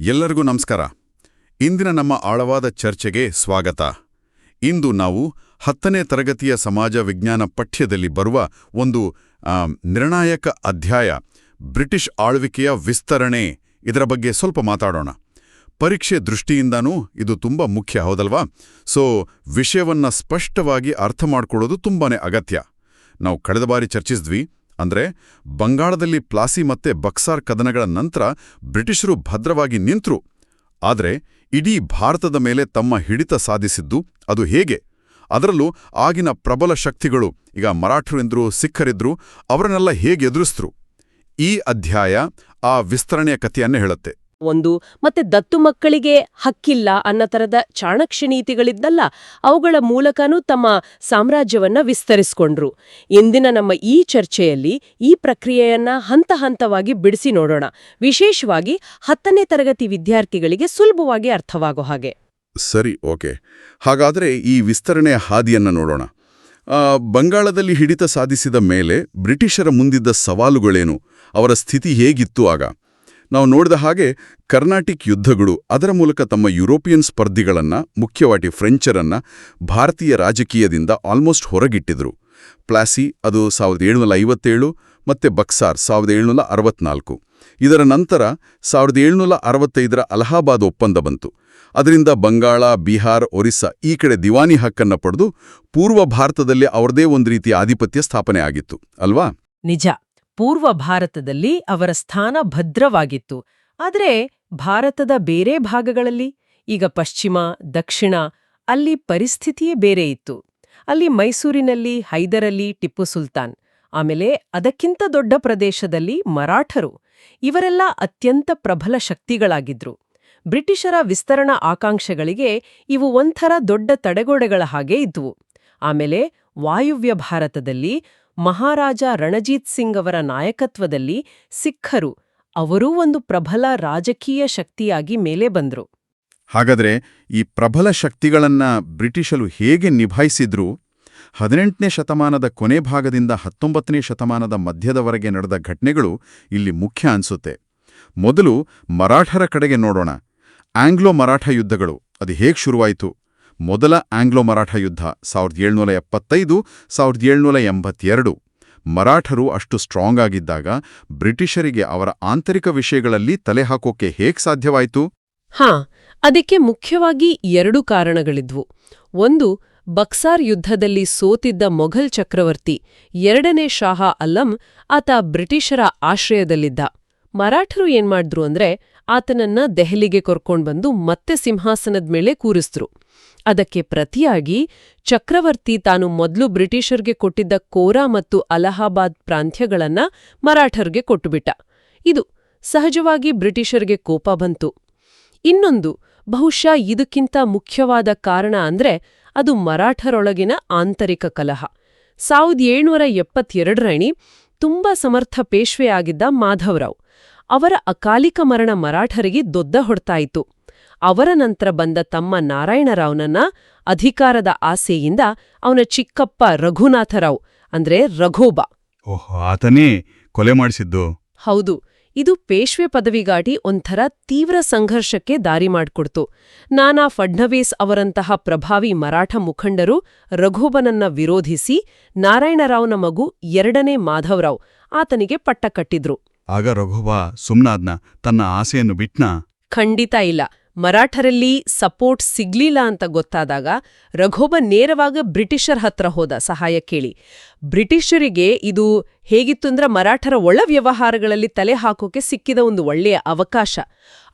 ಎಲ್ಲರಿಗೂ ನಮಸ್ಕಾರ. ಇಂದಿನ ನಮ್ಮ ಆಳವಾದ ಚರ್ಚೆಗೆ ಸ್ವಾಗತ. ಇಂದು ನಾವು ಹತ್ತನೇ ತರಗತಿಯ ಸಮಾಜ ವಿಜ್ಞಾನ ಪಠ್ಯದಲ್ಲಿ ಬರುವ ಒಂದು ನಿರ್ಣಾಯಕ ಅಧ್ಯಾಯ, ಬ್ರಿಟಿಷ್ ಆಳ್ವಿಕೆಯ ವಿಸ್ತರಣೆ ಇದರ ಬಗ್ಗೆ ಸ್ವಲ್ಪ ಮಾತಾಡೋಣ. ಪರೀಕ್ಷೆ ದೃಷ್ಟಿಯಿಂದನೂ ಇದು ತುಂಬ ಮುಖ್ಯ, ಹೌದಲ್ವಾ? ಸೊ, ವಿಷಯವನ್ನ ಸ್ಪಷ್ಟವಾಗಿ ಅರ್ಥ ಮಾಡ್ಕೊಳ್ಳೋದು ತುಂಬಾನೇ ಅಗತ್ಯ. ನಾವು ಕಳೆದ ಬಾರಿ ಚರ್ಚಿಸಿದ್ವಿ ಅಂದ್ರೆ ಬಂಗಾಳದಲ್ಲಿ ಪ್ಲಾಸಿ ಮತ್ತೆ ಬಕ್ಸಾರ್ ಕದನಗಳ ನಂತರ ಬ್ರಿಟಿಷರು ಭದ್ರವಾಗಿ ನಿಂತರು. ಆದರೆ ಇಡೀ ಭಾರತದ ಮೇಲೆ ತಮ್ಮ ಹಿಡಿತ ಸಾಧಿಸಿದ್ದು ಅದು ಹೇಗೆ? ಅದರಲ್ಲೂ ಆಗಿನ ಪ್ರಬಲ ಶಕ್ತಿಗಳು, ಈಗ ಮರಾಠರೆಂದರು ಸಿಖ್ಖರಿದ್ರು ಅವರನ್ನೆಲ್ಲ ಹೇಗೆ ಎದುರಿಸಿದ್ರು ಈ ಅಧ್ಯಾಯ ಆ ವಿಸ್ತರಣೆಯ ಕಥೆಯನ್ನೇ ಹೇಳುತ್ತೆ. ಒಂದು ಮತ್ತೆ ದತ್ತು ಮಕ್ಕಳಿಗೆ ಹಕ್ಕಿಲ್ಲ ಅನ್ನೋ ತರದ ಚಾಣಕ್ಷ ನೀತಿಗಳಿದ್ದಲ್ಲ, ಅವುಗಳ ಮೂಲಕನೂ ತಮ್ಮ ಸಾಮ್ರಾಜ್ಯವನ್ನ ವಿಸ್ತರಿಸಿಕೊಂಡ್ರು. ಇಂದಿನ ನಮ್ಮ ಈ ಚರ್ಚೆಯಲ್ಲಿ ಈ ಪ್ರಕ್ರಿಯೆಯನ್ನ ಹಂತ ಹಂತವಾಗಿ ಬಿಡಿಸಿ ನೋಡೋಣ. ವಿಶೇಷವಾಗಿ ಹತ್ತನೇ ತರಗತಿ ವಿದ್ಯಾರ್ಥಿಗಳಿಗೆ ಸುಲಭವಾಗಿ ಅರ್ಥವಾಗೋ ಹಾಗೆ. ಸರಿ, ಓಕೆ. ಹಾಗಾದರೆ ಈ ವಿಸ್ತರಣೆಯ ಹಾದಿಯನ್ನ ನೋಡೋಣ. ಬಂಗಾಳದಲ್ಲಿ ಹಿಡಿತ ಸಾಧಿಸಿದ ಮೇಲೆ ಬ್ರಿಟಿಷರ ಮುಂದಿದ್ದ ಸವಾಲುಗಳೇನು? ಅವರ ಸ್ಥಿತಿ ಹೇಗಿತ್ತು ಆಗ? ನಾವು ನೋಡಿದ ಹಾಗೆ ಕರ್ನಾಟಿಕ್ ಯುದ್ಧಗಳು ಅದರ ಮೂಲಕ ತಮ್ಮ ಯುರೋಪಿಯನ್ ಸ್ಪರ್ಧಿಗಳನ್ನ ಮುಖ್ಯವಾಗಿ ಫ್ರೆಂಚರನ್ನ ಭಾರತೀಯ ರಾಜಕೀಯದಿಂದ ಆಲ್ಮೋಸ್ಟ್ ಹೊರಗಿಟ್ಟಿದ್ರು. ಪ್ಲಾಸಿ ಅದು ಸಾವಿರದ ಏಳುನೂರ ಐವತ್ತೇಳು ಮತ್ತೆ ಬಕ್ಸಾರ್ ಸಾವಿರದ ಏಳುನೂರ ಅರವತ್ನಾಲ್ಕು. ಇದರ ನಂತರ ಸಾವಿರದ ಏಳುನೂರ ಅರವತ್ತೈದರ ಅಲಹಾಬಾದ್ ಒಪ್ಪಂದ ಬಂತು. ಅದರಿಂದ ಬಂಗಾಳ, ಬಿಹಾರ್, ಒರಿಸ್ಸಾ ಈ ಕಡೆ ದಿವಾನಿ ಹಕ್ಕನ್ನ ಪಡೆದು ಪೂರ್ವ ಭಾರತದಲ್ಲಿ ಅವರದೇ ಒಂದು ರೀತಿಯ ಆಧಿಪತ್ಯ ಸ್ಥಾಪನೆ ಆಗಿತ್ತು. ಅಲ್ವಾ? ನಿಜ. ಪೂರ್ವ ಭಾರತದಲ್ಲಿ ಅವರ ಸ್ಥಾನ ಭದ್ರವಾಗಿತ್ತು. ಆದರೆ ಭಾರತದ ಬೇರೆ ಭಾಗಗಳಲ್ಲಿ, ಈಗ ಪಶ್ಚಿಮ, ದಕ್ಷಿಣ, ಅಲ್ಲಿ ಪರಿಸ್ಥಿತಿಯೇ ಬೇರೆ ಇತ್ತು. ಅಲ್ಲಿ ಮೈಸೂರಿನಲ್ಲಿ ಹೈದರಲ್ಲಿ ಟಿಪ್ಪು ಸುಲ್ತಾನ್, ಆಮೇಲೆ ಅದಕ್ಕಿಂತ ದೊಡ್ಡ ಪ್ರದೇಶದಲ್ಲಿ ಮರಾಠರು. ಇವರೆಲ್ಲ ಅತ್ಯಂತ ಪ್ರಬಲ ಶಕ್ತಿಗಳಾಗಿದ್ರು. ಬ್ರಿಟಿಷರ ವಿಸ್ತರಣಾ ಆಕಾಂಕ್ಷೆಗಳಿಗೆ ಇವು ಒಂಥರ ದೊಡ್ಡ ತಡೆಗೋಡೆಗಳ ಹಾಗೆ ಇದ್ವು. ಆಮೇಲೆ ವಾಯುವ್ಯ ಭಾರತದಲ್ಲಿ ಮಹಾರಾಜ ರಣಜೀತ್ ಸಿಂಗ್ ಅವರ ನಾಯಕತ್ವದಲ್ಲಿ ಸಿಖ್ಖರು ಅವರೂ ಒಂದು ಪ್ರಬಲ ರಾಜಕೀಯ ಶಕ್ತಿಯಾಗಿ ಮೇಲೆ ಬಂದ್ರು. ಹಾಗಾದ್ರೆ ಈ ಪ್ರಬಲ ಶಕ್ತಿಗಳನ್ನ ಬ್ರಿಟಿಷರು ಹೇಗೆ ನಿಭಾಯಿಸಿದ್ರು? ಹದಿನೆಂಟನೇ ಶತಮಾನದ ಕೊನೆ ಭಾಗದಿಂದ ಹತ್ತೊಂಬತ್ತನೇ ಶತಮಾನದ ಮಧ್ಯದವರೆಗೆ ನಡೆದ ಘಟನೆಗಳು ಇಲ್ಲಿ ಮುಖ್ಯ ಅನ್ಸುತ್ತೆ. ಮೊದಲು ಮರಾಠರ ಕಡೆಗೆ ನೋಡೋಣ. ಆಂಗ್ಲೋ ಮರಾಠ ಯುದ್ಧಗಳು, ಅದು ಹೇಗೆ ಶುರುವಾಯಿತು? ಮೊದಲ ಆಂಗ್ಲೋ ಮರಾಠ ಯುದ್ಧ ಸಾವಿರದ ಏಳ್ನೂರ ಎಪ್ಪತ್ತೈದು, ಸಾವಿರದ ಏಳ್ನೂರ ಎಂಬತ್ತೆರಡು. ಮರಾಠರು ಅಷ್ಟು ಸ್ಟ್ರಾಂಗ್ ಆಗಿದ್ದಾಗ ಬ್ರಿಟಿಷರಿಗೆ ಅವರ ಆಂತರಿಕ ವಿಷಯಗಳಲ್ಲಿ ತಲೆ ಹಾಕೋಕೆ ಹೇಗ್ ಸಾಧ್ಯವಾಯಿತು? ಹಾ, ಅದಕ್ಕೆ ಮುಖ್ಯವಾಗಿ ಎರಡು ಕಾರಣಗಳಿದ್ವು. ಒಂದು, ಬಕ್ಸಾರ್ ಯುದ್ಧದಲ್ಲಿ ಸೋತಿದ್ದ ಮೊಘಲ್ ಚಕ್ರವರ್ತಿ, ಎರಡನೇ ಶಾಹ ಅಲ್ಲಂ ಆತ ಬ್ರಿಟಿಷರ ಆಶ್ರಯದಲ್ಲಿದ್ದ. ಮರಾಠರು ಏನ್ಮಾಡಿದ್ರು ಅಂದ್ರೆ ಆತನನ್ನ ದೆಹಲಿಗೆ ಕೊರ್ಕೊಂಡ್ಬಂದು ಮತ್ತೆ ಸಿಂಹಾಸನದ ಮೇಲೆ ಕೂರಿಸಿದ್ರು. ಅದಕ್ಕೆ ಪ್ರತಿಯಾಗಿ ಚಕ್ರವರ್ತಿ ತಾನು ಮೊದಲು ಬ್ರಿಟಿಷರ್ಗೆ ಕೊಟ್ಟಿದ್ದ ಕೋರಾ ಮತ್ತು ಅಲಹಾಬಾದ್ ಪ್ರಾಂತ್ಯಗಳನ್ನ ಮರಾಠರ್ಗೆ ಕೊಟ್ಟುಬಿಟ್ಟ. ಇದು ಸಹಜವಾಗಿ ಬ್ರಿಟಿಷರ್ಗೆ ಕೋಪ ಬಂತು. ಇನ್ನೊಂದು, ಬಹುಶಃ ಇದಕ್ಕಿಂತ ಮುಖ್ಯವಾದ ಕಾರಣ ಅಂದ್ರೆ ಅದು ಮರಾಠರೊಳಗಿನ ಆಂತರಿಕ ಕಲಹ. ಸಾವಿರದ ಏಳ್ನೂರ ಎಪ್ಪತ್ತೆರಡರಣಿ ತುಂಬಾ ಸಮರ್ಥ ಪೇಶ್ವೆಯಾಗಿದ್ದ ಮಾಧವರಾವ್ ಅವರ ಅಕಾಲಿಕ ಮರಣ ಮರಾಠರಿಗೆ ದೊಡ್ಡ ಹೊಡ್ತಾಯಿತು ಅವರ ನಂತರ ಬಂದ ತಮ್ಮ ನಾರಾಯಣರಾವ್ನನ್ನ ಅಧಿಕಾರದ ಆಸೆಯಿಂದ ಅವನ ಚಿಕ್ಕಪ್ಪ ರಘುನಾಥರಾವ್ ಅಂದ್ರೆ ರಘೋಬಾ. ಓಹ್ ಆತನೇ ಕೊಲೆ ಮಾಡಿಸಿದ್ದು. ಹೌದು ಇದು ಪೇಶ್ವೆ ಪದವಿಗಾಟಿ ಒಂಥರ ತೀವ್ರ ಸಂಘರ್ಷಕ್ಕೆ ದಾರಿ ಮಾಡಿಕೊಡ್ತು. ನಾನಾ ಫಡ್ನವೀಸ್ ಅವರಂತಹ ಪ್ರಭಾವಿ ಮರಾಠ ಮುಖಂಡರು ರಘೋಬನನ್ನ ವಿರೋಧಿಸಿ ನಾರಾಯಣರಾವ್ನ ಮಗು ಎರಡನೇ ಮಾಧವರಾವ್ ಆತನಿಗೆ ಪಟ್ಟ ಕಟ್ಟಿದ್ರು. ಆಗ ರಘೋಬಾ ಸುಮ್ನಾದ್ನ ತನ್ನ ಆಸೆಯನ್ನು ಬಿಟ್ನಾ? ಖಂಡಿತ ಇಲ್ಲ. ಮರಾಠರಲ್ಲಿ ಸಪೋರ್ಟ್ ಸಿಗ್ಲಿಲ್ಲ ಅಂತ ಗೊತ್ತಾದಾಗ ರಘೋಬ ನೇರವಾಗ ಬ್ರಿಟಿಷರ್ ಹತ್ರ ಹೋದ ಸಹಾಯ ಕೇಳಿ. ಬ್ರಿಟಿಷರಿಗೆ ಇದು ಹೇಗಿತ್ತು ಅಂದ್ರೆ ಮರಾಠರ ಒಳ ವ್ಯವಹಾರಗಳಲ್ಲಿ ತಲೆ ಹಾಕೋಕೆ ಸಿಕ್ಕಿದ ಒಂದು ಒಳ್ಳೆಯ ಅವಕಾಶ.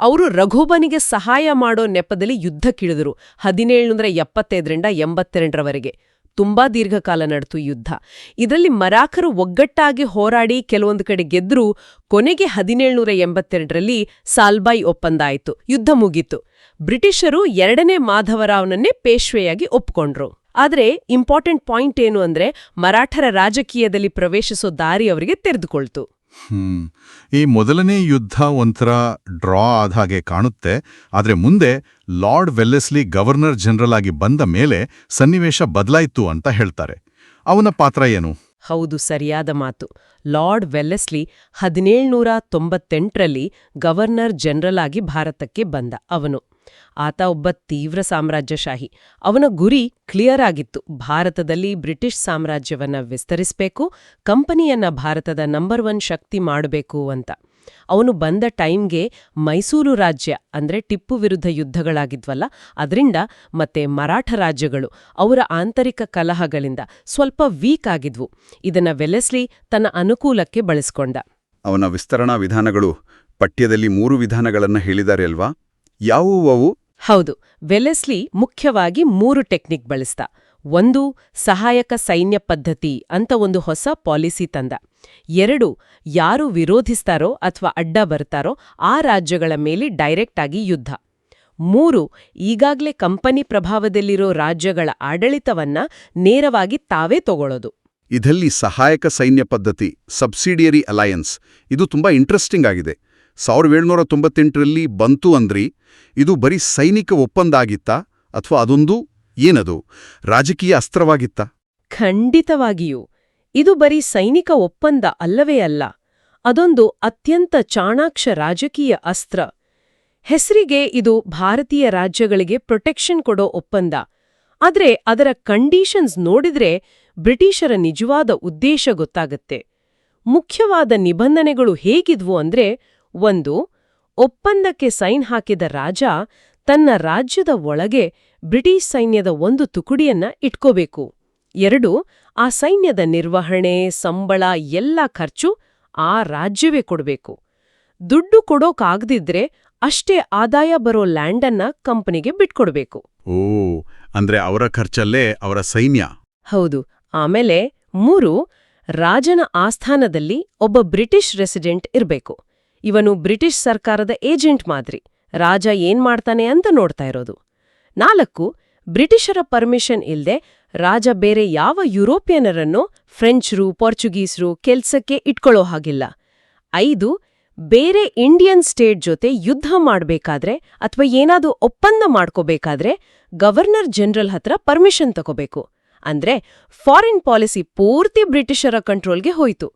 ಅವರು ರಘೋಬನಿಗೆ ಸಹಾಯ ಮಾಡೋ ನೆಪದಲ್ಲಿ ಯುದ್ಧಕ್ಕಿಳಿದರು ಹದಿನೇಳುನೂರ ಎಪ್ಪತ್ತೈದರಿಂದ ಎಂಬತ್ತೆರಡರವರೆಗೆ. ತುಂಬಾ ದೀರ್ಘಕಾಲ ನಡೆತು ಯುದ್ಧ. ಇದರಲ್ಲಿ ಮರಾಠರು ಒಗ್ಗಟ್ಟಾಗಿ ಹೋರಾಡಿ ಕೆಲವೊಂದು ಕಡೆ ಗೆದ್ರೂ ಕೊನೆಗೆ ಹದಿನೇಳುನೂರ ಎಂಬತ್ತೆರಡರಲ್ಲಿ ಸಾಲ್ಬಾಯಿ ಒಪ್ಪಂದ ಆಯಿತು ಯುದ್ಧ ಮುಗೀತು. ಬ್ರಿಟಿಷರು ಎರಡನೇ ಮಾಧವರಾವ್ನನ್ನೇ ಪೇಶ್ವೆಯಾಗಿ ಒಪ್ಕೊಂಡ್ರು. ಆದರೆ ಇಂಪಾರ್ಟೆಂಟ್ ಪಾಯಿಂಟ್ ಏನು ಅಂದ್ರೆ ಮರಾಠರ ರಾಜಕೀಯದಲ್ಲಿ ಪ್ರವೇಶಿಸೋ ದಾರಿ ಅವರಿಗೆ ತೆರೆದುಕೊಳ್ತು. ಹ್ಮ್. ಈ ಮೊದಲನೇ ಯುದ್ಧ ಒಂಥರ ಡ್ರಾ ಆದ ಹಾಗೆ ಕಾಣುತ್ತೆ. ಆದರೆ ಮುಂದೆ ಲಾರ್ಡ್ ವೆಲ್ಲೆಸ್ಲಿ ಗವರ್ನರ್ ಜನರಲ್ ಆಗಿ ಬಂದ ಮೇಲೆ ಸನ್ನಿವೇಶ ಬದಲಾಯಿತು ಅಂತ ಹೇಳ್ತಾರೆ. ಅವನ ಪಾತ್ರ ಏನು? ಹೌದು, ಸರಿಯಾದ ಮಾತು. ಲಾರ್ಡ್ ವೆಲ್ಲೆಸ್ಲಿ ಹದಿನೇಳ್ನೂರ ತೊಂಬತ್ತೆಂಟರಲ್ಲಿ ಗವರ್ನರ್ ಜನರಲ್ ಆಗಿ ಭಾರತಕ್ಕೆ ಬಂದ ಅವನು. ಆತ ಒಬ್ಬ ತೀವ್ರ ಸಾಮ್ರಾಜ್ಯಶಾಹಿ. ಅವನ ಗುರಿ ಕ್ಲಿಯರ್ ಆಗಿತ್ತು. ಭಾರತದಲ್ಲಿ ಬ್ರಿಟಿಷ್ ಸಾಮ್ರಾಜ್ಯವನ್ನ ವಿಸ್ತರಿಸಬೇಕು, ಕಂಪನಿಯನ್ನ ಭಾರತದ ನಂಬರ್ ಒನ್ ಶಕ್ತಿ ಮಾಡಬೇಕು ಅಂತ. ಅವನು ಬಂದ ಟೈಮ್ಗೆ ಮೈಸೂರು ರಾಜ್ಯ, ಅಂದ್ರೆ ಟಿಪ್ಪು ವಿರುದ್ಧ ಯುದ್ಧಗಳಾಗಿದ್ವಲ್ಲ, ಅದರಿಂದ ಮತ್ತೆ ಮರಾಠ ರಾಜ್ಯಗಳು, ಅವರ ಆಂತರಿಕ ಕಲಹಗಳಿಂದ ಸ್ವಲ್ಪ ವೀಕ್ ಆಗಿದ್ವು. ಇದನ್ನ ವೆಲೆಸ್ಲಿ ತನ್ನ ಅನುಕೂಲಕ್ಕೆ ಬಳಸ್ಕೊಂಡ. ಅವನ ವಿಸ್ತರಣಾ ವಿಧಾನಗಳು ಪಠ್ಯದಲ್ಲಿ ಮೂರು ವಿಧಾನಗಳನ್ನು ಹೇಳಿದ್ದಾರೆ ಅಲ್ವಾ? ಯಾವುವು ಹೌದು ವೆಲೆಸ್ಲಿ ಮುಖ್ಯವಾಗಿ ಮೂರು ಟೆಕ್ನಿಕ್ ಬಳಸ್ತ ಒಂದು ಸಹಾಯಕ ಸೈನ್ಯ ಪದ್ಧತಿ ಅಂತ ಒಂದು ಹೊಸ ಪಾಲಿಸಿ ತಂದ. ಎರಡು ಯಾರು ವಿರೋಧಿಸ್ತಾರೋ ಅಥವಾ ಅಡ್ಡ ಬರ್ತಾರೋ ಆ ರಾಜ್ಯಗಳ ಮೇಲೆ ಡೈರೆಕ್ಟ್ ಆಗಿ ಯುದ್ಧ. ಮೂರು ಈಗಾಗ್ಲೇ ಕಂಪನಿ ಪ್ರಭಾವದಲ್ಲಿರೋ ರಾಜ್ಯಗಳ ಆಡಳಿತವನ್ನ ನೇರವಾಗಿ ತಾವೇ ತಗೊಳ್ಳೋದು ಇದಲ್ಲಿ ಸಹಾಯಕ ಸೈನ್ಯ ಪದ್ಧತಿ ಸಬ್ಸಿಡಿಯರಿ ಅಲಯನ್ಸ್ ಇದು ತುಂಬಾ ಇಂಟ್ರೆಸ್ಟಿಂಗ್ ಆಗಿದೆ. ಸಾವಿರದ ಏಳ್ನೂರ ತೊಂಬತ್ತೆಂಟರಲ್ಲಿ ಬಂತು ಅಂದ್ರಿ, ಇದು ಬರೀ ಸೈನಿಕ ಒಪ್ಪಂದ ಆಗಿತ್ತಾ ಅಥವಾ ಅದೊಂದು ಏನದು? ರಾಜಕೀಯ ಅಸ್ತ್ರವಾಗಿತ್ತಾ? ಖಂಡಿತವಾಗಿಯೂ. ಇದು ಬರೀ ಸೈನಿಕ ಒಪ್ಪಂದ ಅಲ್ಲವೇ ಅಲ್ಲ, ಅದೊಂದು ಅತ್ಯಂತ ಚಾಣಾಕ್ಷ ರಾಜಕೀಯ ಅಸ್ತ್ರ. ಹೆಸರಿಗೆ ಇದು ಭಾರತೀಯ ರಾಜ್ಯಗಳಿಗೆ ಪ್ರೊಟೆಕ್ಷನ್ ಕೊಡೋ ಒಪ್ಪಂದ. ಆದರೆ ಅದರ ಕಂಡೀಷನ್ಸ್ ನೋಡಿದ್ರೆ ಬ್ರಿಟಿಷರ ನಿಜವಾದ ಉದ್ದೇಶ ಗೊತ್ತಾಗತ್ತೆ. ಮುಖ್ಯವಾದ ನಿಬಂಧನೆಗಳು ಹೇಗಿದ್ವು ಅಂದ್ರೆ ಒಂದು ಒಪ್ಪಂದಕ್ಕೆ ಸೈನ್ ಹಾಕಿದ ರಾಜ ತನ್ನ ರಾಜ್ಯದ ಒಳಗೆ ಬ್ರಿಟಿಷ್ ಸೈನ್ಯದ ಒಂದು ತುಕುಡಿಯನ್ನ ಇಟ್ಕೋಬೇಕು. ಎರಡು ಆ ಸೈನ್ಯದ ನಿರ್ವಹಣೆ ಸಂಬಳ ಎಲ್ಲ ಖರ್ಚು ಆ ರಾಜ್ಯವೇ ಕೊಡಬೇಕು. ದುಡ್ಡು ಕೊಡೋಕಾಗ್ದಿದ್ರೆ ಅಷ್ಟೇ ಆದಾಯ ಬರೋ ಲ್ಯಾಂಡನ್ನ ಕಂಪನಿಗೆ ಬಿಟ್ಕೊಡ್ಬೇಕು. ಓ ಅಂದ್ರೆ ಅವರ ಖರ್ಚಲ್ಲೇ ಅವರ ಸೈನ್ಯ? ಹೌದು ಆಮೇಲೆ ಮೂರು ರಾಜನ ಆಸ್ಥಾನದಲ್ಲಿ ಒಬ್ಬ ಬ್ರಿಟಿಷ್ ರೆಸಿಡೆಂಟ್ ಇರ್ಬೇಕು. ಇವನು ಬ್ರಿಟಿಷ್ ಸರ್ಕಾರದ ಏಜೆಂಟ್ ಮಾದ್ರಿ. ರಾಜ ಏನ್ ಮಾಡ್ತಾನೆ ಅಂತ ನೋಡ್ತಾ ಇರೋದು. ನಾಲ್ಕು, ಬ್ರಿಟಿಷರ ಪರ್ಮಿಷನ್ ಇಲ್ಲದೆ ರಾಜ ಬೇರೆ ಯಾವ ಯುರೋಪಿಯನರನ್ನು ಫ್ರೆಂಚ್ರು, ಪೋರ್ಚುಗೀಸ್ರು ಕೆಲ್ಸಕ್ಕೆ ಇಟ್ಕೊಳ್ಳೋ ಹಾಗಿಲ್ಲ. ಐದು, ಬೇರೆ ಇಂಡಿಯನ್ ಸ್ಟೇಟ್ ಜೊತೆ ಯುದ್ಧ ಮಾಡಬೇಕಾದ್ರೆ ಅಥವಾ ಏನಾದ್ರೂ ಒಪ್ಪಂದ ಮಾಡ್ಕೋಬೇಕಾದ್ರೆ ಗವರ್ನರ್ ಜನರಲ್ ಹತ್ರ ಪರ್ಮಿಷನ್ ತಗೋಬೇಕು. ಅಂದ್ರೆ ಫಾರಿನ್ ಪಾಲಿಸಿ ಪೂರ್ತಿ ಬ್ರಿಟಿಷರ ಕಂಟ್ರೋಲ್ಗೆ ಹೋಯ್ತು.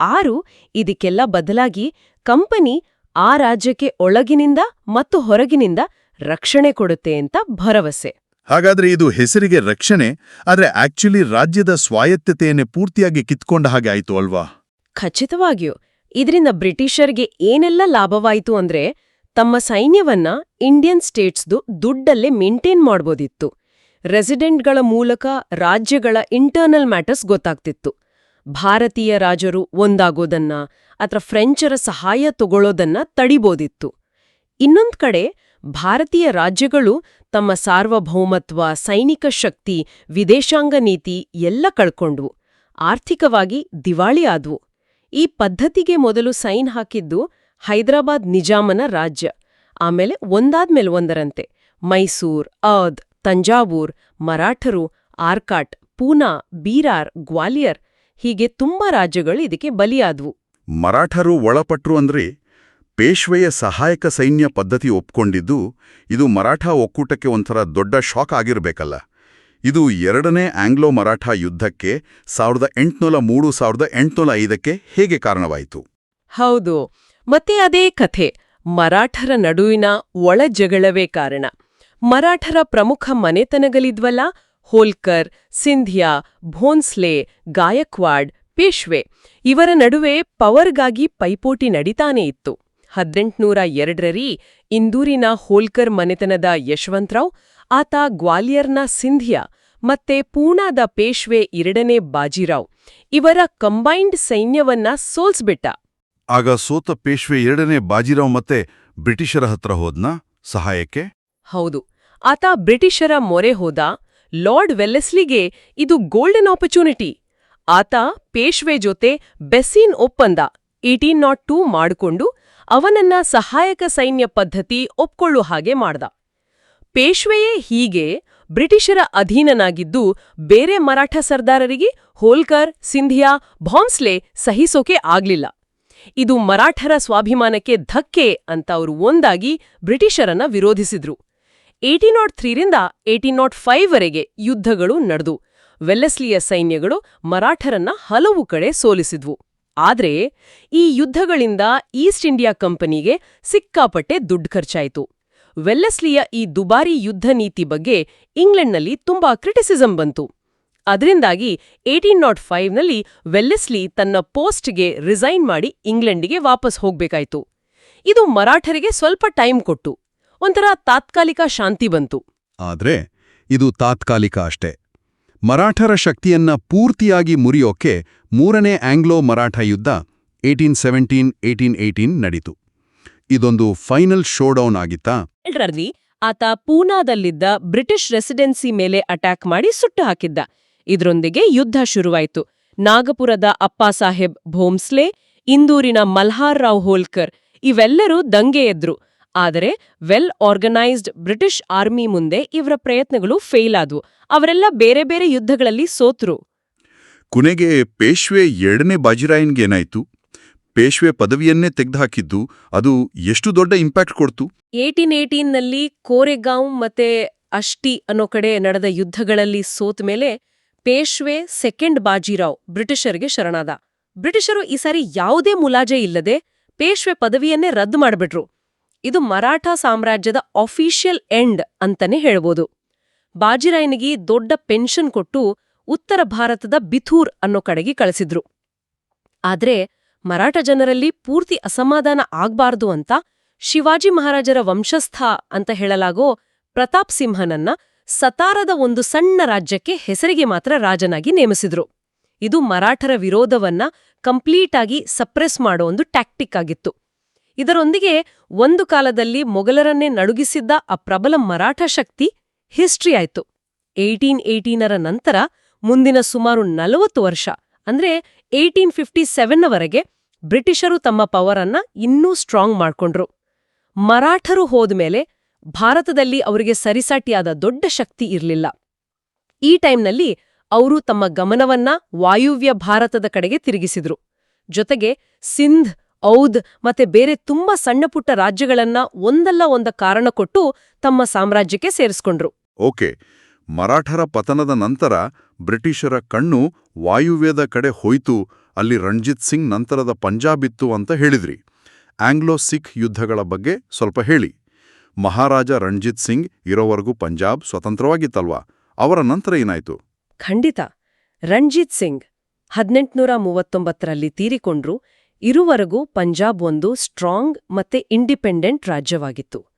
ಆರು, ಇದಕ್ಕೆಲ್ಲ ಬದಲಾಗಿ ಕಂಪನಿ ಆ ರಾಜ್ಯಕ್ಕೆ ಒಳಗಿನಿಂದ ಮತ್ತು ಹೊರಗಿನಿಂದ ರಕ್ಷಣೆ ಕೊಡುತ್ತೆ ಅಂತ ಭರವಸೆ. ಹಾಗಾದ್ರೆ ಇದು ಹೆಸರಿಗೆ ರಕ್ಷಣೆ ಆದ್ರೆ ಆಕ್ಚುಲಿ ರಾಜ್ಯದ ಸ್ವಾಯತ್ತತೆಯನ್ನೇ ಪೂರ್ತಿಯಾಗಿ ಕಿತ್ಕೊಂಡ ಹಾಗೆ ಆಯ್ತು ಅಲ್ವಾ? ಖಚಿತವಾಗಿಯೂ ಇದರಿಂದ ಬ್ರಿಟಿಷರ್ಗೆ ಏನೆಲ್ಲ ಲಾಭವಾಯಿತು ಅಂದ್ರೆ ತಮ್ಮ ಸೈನ್ಯವನ್ನ ಇಂಡಿಯನ್ ಸ್ಟೇಟ್ಸ್ದು ದುಡ್ಡಲ್ಲೇ ಮೇಂಟೈನ್ ಮಾಡ್ಬೋದಿತ್ತು. ರೆಸಿಡೆಂಟ್ಗಳ ಮೂಲಕ ರಾಜ್ಯಗಳ ಇಂಟರ್ನಲ್ ಮ್ಯಾಟರ್ಸ್ ಗೊತ್ತಾಗ್ತಿತ್ತು. ಭಾರತೀಯ ರಾಜರು ಒಂದಾಗೋದನ್ನ ಅಥವಾ ಫ್ರೆಂಚರ ಸಹಾಯ ತಗೊಳ್ಳೋದನ್ನ ತಡಿಬೋದಿತ್ತು. ಇನ್ನೊಂದ್ ಕಡೆ, ಭಾರತೀಯ ರಾಜ್ಯಗಳು ತಮ್ಮ ಸಾರ್ವಭೌಮತ್ವ, ಸೈನಿಕ ಶಕ್ತಿ, ವಿದೇಶಾಂಗ ನೀತಿ ಎಲ್ಲ ಕಳ್ಕೊಂಡ್ವು. ಆರ್ಥಿಕವಾಗಿ ದಿವಾಳಿ ಆದ್ವು. ಈ ಪದ್ಧತಿಗೆ ಮೊದಲು ಸೈನ್ ಹಾಕಿದ್ದು ಹೈದರಾಬಾದ್ ನಿಜಾಮನ ರಾಜ್ಯ. ಆಮೇಲೆ ಒಂದಾದ್ಮೇಲೆ ಒಂದರಂತೆ. ಮೈಸೂರ್, ಅದ್, ತಂಜಾವೂರ್, ಮರಾಠರು, ಆರ್ಕಾಟ್, ಪೂನಾ, ಬೀರಾರ್, ಗ್ವಾಲಿಯರ್ ಹೀಗೆ ತುಂಬಾ ರಾಜ್ಯಗಳು ಇದಕ್ಕೆ ಬಲಿಯಾದವು. ಮರಾಠರು ಒಳಪಟ್ರು ಅಂದ್ರೆ ಪೇಶ್ವೆಯ ಸಹಾಯಕ ಸೈನ್ಯ ಪದ್ಧತಿ ಒಪ್ಕೊಂಡಿದ್ದು ಇದು ಮರಾಠ ಒಕ್ಕೂಟಕ್ಕೆ ಒಂಥರ ದೊಡ್ಡ ಶಾಕ್ ಆಗಿರಬೇಕಲ್ಲ. ಇದು ಎರಡನೇ ಆಂಗ್ಲೋ ಮರಾಠ ಯುದ್ಧಕ್ಕೆ ಸಾವಿರದ ಎಂಟುನೂರ ಮೂರು ಸಾವಿರದ ಎಂಟುನೂರ ಐದಕ್ಕೆ ಹೇಗೆ ಕಾರಣವಾಯಿತು? ಹೌದು ಮತ್ತೆ ಅದೇ ಕಥೆ ಮರಾಠರ ನಡುವಿನ ಒಳ ಜಗಳವೇ ಕಾರಣ. ಮರಾಠರ ಪ್ರಮುಖ ಮನೆತನಗಳಿದ್ವಲ್ಲ ಹೋಲ್ಕರ್ ಸಿಂಧಿಯಾ ಭೋನ್ಸ್ಲೆ ಗಾಯಕ್ವಾಡ್ ಪೇಶ್ವೆ ಇವರ ನಡುವೆ ಪವರ್ಗಾಗಿ ಪೈಪೋಟಿ ನಡೀತಾನೇ ಇತ್ತು. ಹದಿನೆಂಟುನೂರ ಎರಡರಲ್ಲಿ ಇಂದೂರಿನ ಹೋಲ್ಕರ್ ಮನೆತನದ ಯಶವಂತರಾವ್ ಆತ ಗ್ವಾಲಿಯರ್ನ ಸಿಂಧಿಯಾ ಮತ್ತೆ ಪೂನಾದ ಪೇಶ್ವೆ ಎರಡನೇ ಬಾಜಿರಾವ್ ಇವರ ಕಂಬೈನ್ಡ್ ಸೈನ್ಯವನ್ನ ಸೋಲ್ಸ್ಬಿಟ್ಟ. ಆಗ ಸೋತ ಪೇಶ್ವೆ ಎರಡನೇ ಬಾಜಿರಾವ್ ಮತ್ತೆ ಬ್ರಿಟಿಷರ ಹತ್ರ ಹೋದ್ನಾ? ಸಹಾಯಕ್ಕೆ? ಹೌದು. ಆತ ಬ್ರಿಟಿಷರ ಮೊರೆ ಹೋದ. ಲಾರ್ಡ್ ವೆಲ್ಲೆಸ್ಲಿಗೆ ಇದು ಗೋಲ್ಡನ್ ಆಪರ್ಚುನಿಟಿ. ಆತ ಪೇಶ್ವೆ ಜೊತೆ ಬೆಸ್ಸಿನ್ ಒಪ್ಪಂದ ಏಟೀನ್ ನಾಟ್ ಟೂ ಮಾಡಿಕೊಂಡು ಅವನನ್ನ ಸಹಾಯಕ ಸೈನ್ಯ ಪದ್ಧತಿ ಒಪ್ಕೊಳ್ಳೋ ಹಾಗೆ ಮಾಡ್ದ. ಪೇಶ್ವೆಯೇ ಹೀಗೆ ಬ್ರಿಟಿಷರ ಅಧೀನನಾಗಿದ್ದು ಬೇರೆ ಮರಾಠ ಸರ್ದಾರರಿಗೆ ಹೋಲ್ಕರ್, ಸಿಂಧಿಯಾ ಭಾಂಸ್ಲೆ ಸಹಿಸೋಕೆ ಆಗ್ಲಿಲ್ಲ. ಇದು ಮರಾಠರ ಸ್ವಾಭಿಮಾನಕ್ಕೆ ಧಕ್ಕೆ ಅಂತ ಅವರು ಒಂದಾಗಿ ಬ್ರಿಟಿಷರನ್ನ ವಿರೋಧಿಸಿದ್ರು. ಏಟೀನ್ ನಾಟ್ ತ್ರೀರಿಂದ ಏಯ್ಟೀನ್ ನಾಟ್ ಫೈವ್ ವರೆಗೆ ಯುದ್ಧಗಳು ನಡೆದು, ವೆಲ್ಲೆಸ್ಲಿಯ ಸೈನ್ಯಗಳು ಮರಾಠರನ್ನ ಹಲವು ಕಡೆ ಸೋಲಿಸಿದ್ವು. ಆದ್ರೆ, ಈ ಯುದ್ಧಗಳಿಂದ ಈಸ್ಟ್ ಇಂಡಿಯಾ ಕಂಪನಿಗೆ ಸಿಕ್ಕಾಪಟ್ಟೆ ದುಡ್ಡು ಖರ್ಚಾಯಿತು. ವೆಲ್ಲೆಸ್ಲಿಯ ಈ ದುಬಾರಿ ಯುದ್ಧ ನೀತಿ ಬಗ್ಗೆ ಇಂಗ್ಲೆಂಡ್ನಲ್ಲಿ ತುಂಬಾ ಕ್ರಿಟಿಸಿಸಂ ಬಂತು. ಅದರಿಂದಾಗಿ ಏಯ್ಟೀನ್ ನಾಟ್ ಫೈವ್ನಲ್ಲಿ ವೆಲ್ಲೆಸ್ಲಿ ತನ್ನ ಪೋಸ್ಟ್ಗೆ ರಿಸೈನ್ ಮಾಡಿ ಇಂಗ್ಲೆಂಡಿಗೆ ವಾಪಸ್ ಹೋಗ್ಬೇಕಾಯ್ತು. ಇದು ಮರಾಠರಿಗೆ ಸ್ವಲ್ಪ ಟೈಮ್ ಕೊಟ್ಟು ಒಂಥರ ತಾತ್ಕಾಲಿಕ ಶಾಂತಿ ಬಂತು. ಆದ್ರೆ ಇದು ತಾತ್ಕಾಲಿಕ ಅಷ್ಟೇ. ಮರಾಠರ ಶಕ್ತಿಯನ್ನ ಪೂರ್ತಿಯಾಗಿ ಮುರಿಯೋಕೆ ಮೂರನೇ ಆಂಗ್ಲೋ ಮರಾಠ ಯುದ್ಧ ಏಟೀನ್ ಸೆವೆಂಟೀನ್ ಏಯ್ಟೀನ್ ಏಯ್ಟೀನ್ ನಡೀತು. ಇದೊಂದು ಫೈನಲ್ ಶೋಡೌನ್ ಆಗಿತ್ತಾ? ರಲ್ಲಿ ಆತ ಪೂನಾದಲ್ಲಿದ್ದ ಬ್ರಿಟಿಷ್ ರೆಸಿಡೆನ್ಸಿ ಮೇಲೆ ಅಟ್ಯಾಕ್ ಮಾಡಿ ಸುಟ್ಟು ಹಾಕಿದ್ದ. ಇದರೊಂದಿಗೆ ಯುದ್ಧ ಶುರುವಾಯಿತು. ನಾಗಪುರದ ಅಪ್ಪಾಸಾಹೇಬ್ ಭೋಂಸ್ಲೆ ಇಂದೂರಿನ ಮಲ್ಹಾರ್ ರಾವ್ ಹೋಲ್ಕರ್ ಇವೆಲ್ಲರೂ ದಂಗೆ ಎದ್ರು. ಆದರೆ ವೆಲ್ ಆರ್ಗನೈಸ್ಡ್ ಬ್ರಿಟಿಷ್ ಆರ್ಮಿ ಮುಂದೆ ಇವರ ಪ್ರಯತ್ನಗಳು ಫೇಲ್ ಆದವು. ಅವರೆಲ್ಲ ಬೇರೆ ಬೇರೆ ಯುದ್ಧಗಳಲ್ಲಿ ಸೋತರು. ಕೊನೆಗೆ ಪೇಶ್ವೆ ಎರಡನೇ ಬಾಜಿರಾಯನ್ಗೇನಾಯ್ತು ಪೇಶ್ವೆ ಪದವಿಯನ್ನೇ ತೆಗೆದುಹಾಕಿದ್ದು ಅದು ಎಷ್ಟು ದೊಡ್ಡ ಇಂಪ್ಯಾಕ್ಟ್ ಕೊಡ್ತು? ಏಟೀನ್ನಲ್ಲಿ ಕೋರೆಗಾಂವ್ ಮತ್ತೆ ಅಷ್ಟಿ ಅನ್ನೋ ಕಡೆ ನಡೆದ ಯುದ್ಧಗಳಲ್ಲಿ ಸೋತ ಮೇಲೆ ಪೇಶ್ವೆ ಸೆಕೆಂಡ್ ಬಾಜಿರಾವ್ ಬ್ರಿಟಿಷರಿಗೆ ಶರಣಾದ. ಬ್ರಿಟಿಷರು ಈ ಸಾರಿ ಯಾವುದೇ ಮುಲಾಜೆ ಇಲ್ಲದೆ ಪೇಶ್ವೆ ಪದವಿಯನ್ನೇ ರದ್ದು ಮಾಡ್ಬಿಟ್ರು. ಇದು ಮರಾಠ ಸಾಮ್ರಾಜ್ಯದ ಅಫಿಷಿಯಲ್ ಎಂಡ್ ಅಂತಾನೆ ಹೇಳ್ಬೋದು. ಬಾಜಿರಾಯನಿಗೆ ದೊಡ್ಡ ಪೆನ್ಷನ್ ಕೊಟ್ಟು ಉತ್ತರ ಭಾರತದ ಬಿಥೂರ್ ಅನ್ನೋ ಕಡೆಗೆ ಕಳಿಸಿದ್ರು. ಆದ್ರೆ ಮರಾಠ ಜನರಲ್ಲಿ ಪೂರ್ತಿ ಅಸಮಾಧಾನ ಆಗ್ಬಾರ್ದು ಅಂತ ಶಿವಾಜಿ ಮಹಾರಾಜರ ವಂಶಸ್ಥ ಅಂತ ಹೇಳಲಾಗೋ ಪ್ರತಾಪ್ ಸಿಂಹನನ್ನ ಸತಾರದ ಒಂದು ಸಣ್ಣ ರಾಜ್ಯಕ್ಕೆ ಹೆಸರಿಗೆ ಮಾತ್ರ ರಾಜನಾಗಿ ನೇಮಿಸಿದ್ರು. ಇದು ಮರಾಠರ ವಿರೋಧವನ್ನ ಕಂಪ್ಲೀಟ್ ಆಗಿ ಸಪ್ರೆಸ್ ಮಾಡೋ ಒಂದು ಟ್ಯಾಕ್ಟಿಕ್ ಆಗಿತ್ತು. ಇದರೊಂದಿಗೆ ಒಂದು ಕಾಲದಲ್ಲಿ ಮೊಘಲರನ್ನೇ ನಡುಗಿಸಿದ್ದ ಆ ಪ್ರಬಲ ಮರಾಠ ಶಕ್ತಿ ಹಿಸ್ಟ್ರಿ ಆಯ್ತು. ಏಯ್ಟೀನ್ ಏಯ್ಟೀನರ ನಂತರ ಮುಂದಿನ ಸುಮಾರು ನಲವತ್ತು ವರ್ಷ, ಅಂದ್ರೆ ಏಯ್ಟೀನ್ ಫಿಫ್ಟಿ ಸೆವೆನ್ನವರೆಗೆ ಬ್ರಿಟಿಷರು ತಮ್ಮ ಪವರನ್ನ ಇನ್ನೂ ಸ್ಟ್ರಾಂಗ್ ಮಾಡ್ಕೊಂಡ್ರು. ಮರಾಠರು ಹೋದ್ಮೇಲೆ ಭಾರತದಲ್ಲಿ ಅವರಿಗೆ ಸರಿಸಾಟಿಯಾದ ದೊಡ್ಡ ಶಕ್ತಿ ಇರಲಿಲ್ಲ. ಈ ಟೈಮ್ನಲ್ಲಿ ಅವರು ತಮ್ಮ ಗಮನವನ್ನ ವಾಯುವ್ಯ ಭಾರತದ ಕಡೆಗೆ ತಿರುಗಿಸಿದ್ರು. ಜೊತೆಗೆ ಸಿಂಧ್ ಔದ್ ಮತ್ತೆ ಬೇರೆ ತುಂಬಾ ಸಣ್ಣಪುಟ್ಟ ರಾಜ್ಯಗಳನ್ನ ಒಂದಲ್ಲ ಒಂದ ಕಾರಣ ಕೊಟ್ಟು ತಮ್ಮ ಸಾಮ್ರಾಜ್ಯಕ್ಕೆ ಸೇರಿಸ್ಕೊಂಡ್ರು. ಓಕೆ. ಮರಾಠರ ಪತನದ ನಂತರ ಬ್ರಿಟಿಷರ ಕಣ್ಣು ವಾಯುವ್ಯದ ಕಡೆ ಹೋಯ್ತು ಅಲ್ಲಿ ರಣಜಿತ್ ಸಿಂಗ್ ನಂತರದ ಪಂಜಾಬ್ ಇತ್ತು ಅಂತ ಹೇಳಿದ್ರಿ. ಆಂಗ್ಲೋ ಸಿಖ್ ಯುದ್ಧಗಳ ಬಗ್ಗೆ ಸ್ವಲ್ಪ ಹೇಳಿ. ಮಹಾರಾಜ ರಣಜಿತ್ ಸಿಂಗ್ ಇರೋವರೆಗೂ ಪಂಜಾಬ್ ಸ್ವತಂತ್ರವಾಗಿತ್ತಲ್ವಾ? ಅವರ ನಂತರ ಏನಾಯ್ತು? ಖಂಡಿತ. ರಣಜಿತ್ ಸಿಂಗ್ ಹದಿನೆಂಟುನೂರ ಮೂವತ್ತೊಂಬತ್ತರಲ್ಲಿ ತೀರಿಕೊಂಡ್ರು. ಇರುವರೆಗೂ ಪಂಜಾಬ್ ಒಂದು ಸ್ಟ್ರಾಂಗ್ ಮತ್ತೆ ಇಂಡಿಪೆಂಡೆಂಟ್ ರಾಜ್ಯವಾಗಿತ್ತು.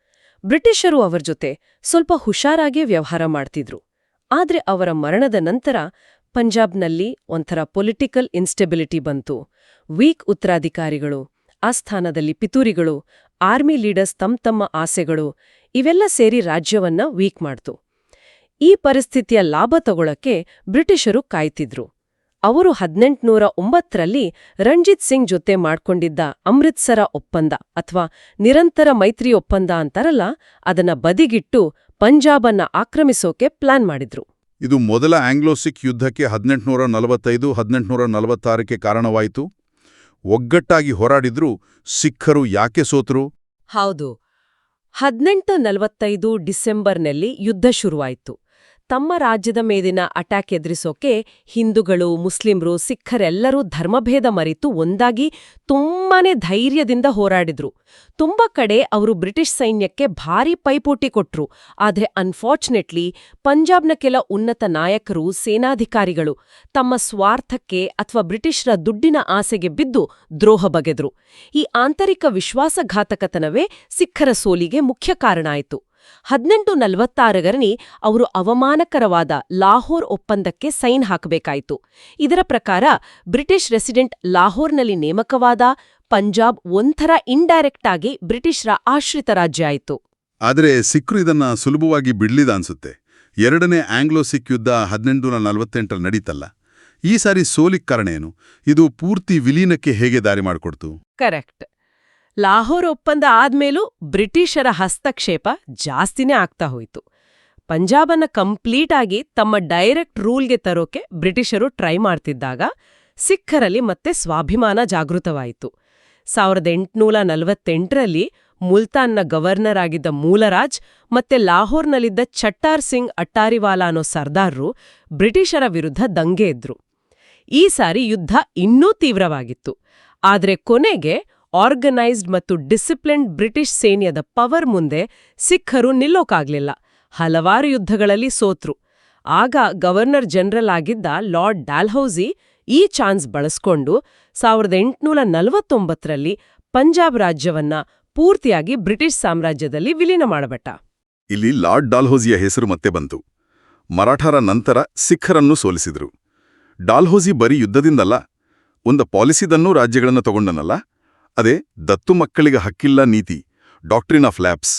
ಬ್ರಿಟಿಷರು ಅವರ ಜೊತೆ ಸ್ವಲ್ಪ ಹುಷಾರಾಗೇ ವ್ಯವಹಾರ ಮಾಡ್ತಿದ್ರು. ಆದ್ರೆ ಅವರ ಮರಣದ ನಂತರ ಪಂಜಾಬ್ನಲ್ಲಿ ಒಂಥರ ಪೊಲಿಟಿಕಲ್ ಇನ್ಸ್ಟೆಬಿಲಿಟಿ ಬಂತು. ವೀಕ್ ಉತ್ತರಾಧಿಕಾರಿಗಳು ಆ ಸ್ಥಾನದಲ್ಲಿ ಪಿತೂರಿಗಳು, ಆರ್ಮಿ ಲೀಡರ್ಸ್ ತಮ್ಮ ತಮ್ಮ ಆಸೆಗಳು ಇವೆಲ್ಲ ಸೇರಿ ರಾಜ್ಯವನ್ನ ವೀಕ್ ಮಾಡ್ತು. ಈ ಪರಿಸ್ಥಿತಿಯ ಲಾಭ ತಗೊಳಕ್ಕೆ ಬ್ರಿಟಿಷರು ಕಾಯ್ತಿದ್ರು. ಅವರು ಹದಿನೆಂಟುನೂರ ಒಂಬತ್ತರಲ್ಲಿ ರಂಜಿತ್ ಸಿಂಗ್ ಜೊತೆ ಮಾಡ್ಕೊಂಡಿದ್ದ ಅಮೃತ್ಸರ ಒಪ್ಪಂದ ಅಥವಾ ನಿರಂತರ ಮೈತ್ರಿ ಒಪ್ಪಂದ ಅಂತಾರಲ್ಲ ಅದನ್ನ ಬದಿಗಿಟ್ಟು ಪಂಜಾಬನ್ನ ಆಕ್ರಮಿಸೋಕೆ ಪ್ಲಾನ್ ಮಾಡಿದ್ರು. ಇದು ಮೊದಲ ಆಂಗ್ಲೋಸಿಕ್ ಯುದ್ಧಕ್ಕೆ ಹದಿನೆಂಟುನೂರ ನಲವತ್ತೈದು ಹದಿನೆಂಟುನೂರ ನಲವತ್ತಾರಕ್ಕೆ ಕಾರಣವಾಯಿತು. ಒಗ್ಗಟ್ಟಾಗಿ ಹೋರಾಡಿದ್ರೂ ಸಿಖ್ಖರು ಯಾಕೆ ಸೋತರು? ಹೌದು. ಹದಿನೆಂಟು ನಲವತ್ತೈದು ಡಿಸೆಂಬರ್ನಲ್ಲಿ ಯುದ್ಧ ಶುರುವಾಯಿತು. ತಮ್ಮ ರಾಜ್ಯದ ಮೇಲಿನ ಅಟ್ಯಾಕ್ ಎದುರಿಸೋಕೆ ಹಿಂದೂಗಳು, ಮುಸ್ಲಿಮ್ರು, ಸಿಖ್ಖರೆಲ್ಲರೂ ಧರ್ಮಭೇದ ಮರೆತು ಒಂದಾಗಿ ತುಂಬಾನೇ ಧೈರ್ಯದಿಂದ ಹೋರಾಡಿದ್ರು. ತುಂಬಾ ಕಡೆ ಅವರು ಬ್ರಿಟಿಷ್ ಸೈನ್ಯಕ್ಕೆ ಭಾರೀ ಪೈಪೋಟಿ ಕೊಟ್ರು. ಆದ್ರೆ ಅನ್ಫಾರ್ಚುನೇಟ್ಲಿ ಪಂಜಾಬ್ನ ಕೆಲ ಉನ್ನತ ನಾಯಕರು, ಸೇನಾಧಿಕಾರಿಗಳು ತಮ್ಮ ಸ್ವಾರ್ಥಕ್ಕೆ ಅಥವಾ ಬ್ರಿಟಿಷರ ದುಡ್ಡಿನ ಆಸೆಗೆ ಬಿದ್ದು ದ್ರೋಹ ಬಗೆದ್ರು. ಈ ಆಂತರಿಕ ವಿಶ್ವಾಸಘಾತಕತನವೇ ಸಿಖ್ಖರ ಸೋಲಿಗೆ ಮುಖ್ಯ ಕಾರಣ ಆಯಿತು. ಹದಿನೆಂಟು ನಲವತ್ತಾರರಲ್ಲಿ ಅವರು ಅವಮಾನಕರವಾದ ಲಾಹೋರ್ ಒಪ್ಪಂದಕ್ಕೆ ಸೈನ್ ಹಾಕಬೇಕಾಯಿತು. ಇದರ ಪ್ರಕಾರ ಬ್ರಿಟಿಷ್ ರೆಸಿಡೆಂಟ್ ಲಾಹೋರ್ನಲ್ಲಿ ನೇಮಕವಾದ ಪಂಜಾಬ್ ಒಂಥರ ಇಂಡೈರೆಕ್ಟ್ ಆಗಿ ಬ್ರಿಟಿಷರ ಆಶ್ರಿತ ರಾಜ್ಯ ಆಯಿತು. ಆದರೆ ಸಿಖ್ರು ಇದನ್ನ ಸುಲಭವಾಗಿ ಬಿಡ್ಲಿದ ಅನ್ಸುತ್ತೆ. ಎರಡನೇ ಆಂಗ್ಲೋ ಸಿಖ್ ಯುದ್ಧ ಹದಿನೆಂಟುನೂರ ನಲವತ್ತೆಂಟರಲ್ಲಿ ನಡೀತಲ್ಲ. ಈ ಸಾರಿ ಸೋಲಿಕ್ ಕಾರಣ ಏನು? ಇದು ಪೂರ್ತಿ ವಿಲೀನಕ್ಕೆ ಹೇಗೆ ದಾರಿ ಮಾಡಿಕೊಡ್ತು? ಕರೆಕ್ಟ್. ಲಾಹೋರ್ ಒಪ್ಪಂದ ಆದ್ಮೇಲೂ ಬ್ರಿಟಿಷರ ಹಸ್ತಕ್ಷೇಪ ಜಾಸ್ತಿನೇ ಆಗ್ತಾ ಹೋಯಿತು. ಪಂಜಾಬನ್ನ ಕಂಪ್ಲೀಟ್ ಆಗಿ ತಮ್ಮ ಡೈರೆಕ್ಟ್ ರೂಲ್ಗೆ ತರೋಕೆ ಬ್ರಿಟಿಷರು ಟ್ರೈ ಮಾಡ್ತಿದ್ದಾಗ ಸಿಖ್ಖರಲ್ಲಿ ಮತ್ತೆ ಸ್ವಾಭಿಮಾನ ಜಾಗೃತವಾಯಿತು. ಸಾವಿರದ ಎಂಟುನೂರ ನಲವತ್ತೆಂಟರಲ್ಲಿ ಮುಲ್ತಾನ್ನ ಗವರ್ನರ್ ಆಗಿದ್ದ ಮೂಲರಾಜ್ ಮತ್ತೆ ಲಾಹೋರ್ನಲ್ಲಿದ್ದ ಚಟ್ಟಾರ್ ಸಿಂಗ್ ಅಟ್ಟಾರಿವಾಲಾ ಅನ್ನೋ ಸರ್ದಾರ್ರು ಬ್ರಿಟಿಷರ ವಿರುದ್ಧ ದಂಗೆ ಎದ್ರು. ಈ ಸಾರಿ ಯುದ್ಧ ಇನ್ನೂ ತೀವ್ರವಾಗಿತ್ತು. ಆದರೆ ಕೊನೆಗೆ ಆರ್ಗನೈಸ್ಡ್ ಮತ್ತು ಡಿಸಿಪ್ಲಿನ್ಡ್ ಬ್ರಿಟಿಷ್ ಸೈನ್ಯದ ಪವರ್ ಮುಂದೆ ಸಿಖ್ಖರು ನಿಲ್ಲೋಕಾಗ್ಲಿಲ್ಲ. ಹಲವಾರು ಯುದ್ಧಗಳಲ್ಲಿ ಸೋತ್ರು. ಆಗ ಗವರ್ನರ್ ಜನರಲ್ ಆಗಿದ್ದ ಲಾರ್ಡ್ ಡಾಲ್ಹೌಸಿ ಈ ಚಾನ್ಸ್ ಬಳಸ್ಕೊಂಡು ಸಾವಿರದ ಎಂಟುನೂರ ನಲವತ್ತೊಂಬತ್ತರಲ್ಲಿ ಪಂಜಾಬ್ ರಾಜ್ಯವನ್ನ ಪೂರ್ತಿಯಾಗಿ ಬ್ರಿಟಿಷ್ ಸಾಮ್ರಾಜ್ಯದಲ್ಲಿ ವಿಲೀನ ಮಾಡಬಟ್ಟ. ಇಲ್ಲಿ ಲಾರ್ಡ್ ಡಾಲ್ಹೌಸಿಯ ಹೆಸರು ಮತ್ತೆ ಬಂತು. ಮರಾಠರ ನಂತರ ಸಿಖ್ಖರನ್ನು ಸೋಲಿಸಿದರು. ಡಾಲ್ಹೌಸಿ ಬರೀ ಯುದ್ಧದಿಂದಲ್ಲ, ಒಂದು ಪಾಲಿಸಿದನ್ನೂ ರಾಜ್ಯಗಳನ್ನು ತಗೊಂಡನಲ್ಲ ಅದೇ, ದತ್ತು ಮಕ್ಕಳಿಗೆ ಹಕ್ಕಿಲ್ಲ ನೀತಿ, ಡಾಕ್ಟ್ರಿನ್ ಆಫ್ ಲ್ಯಾಬ್ಸ್.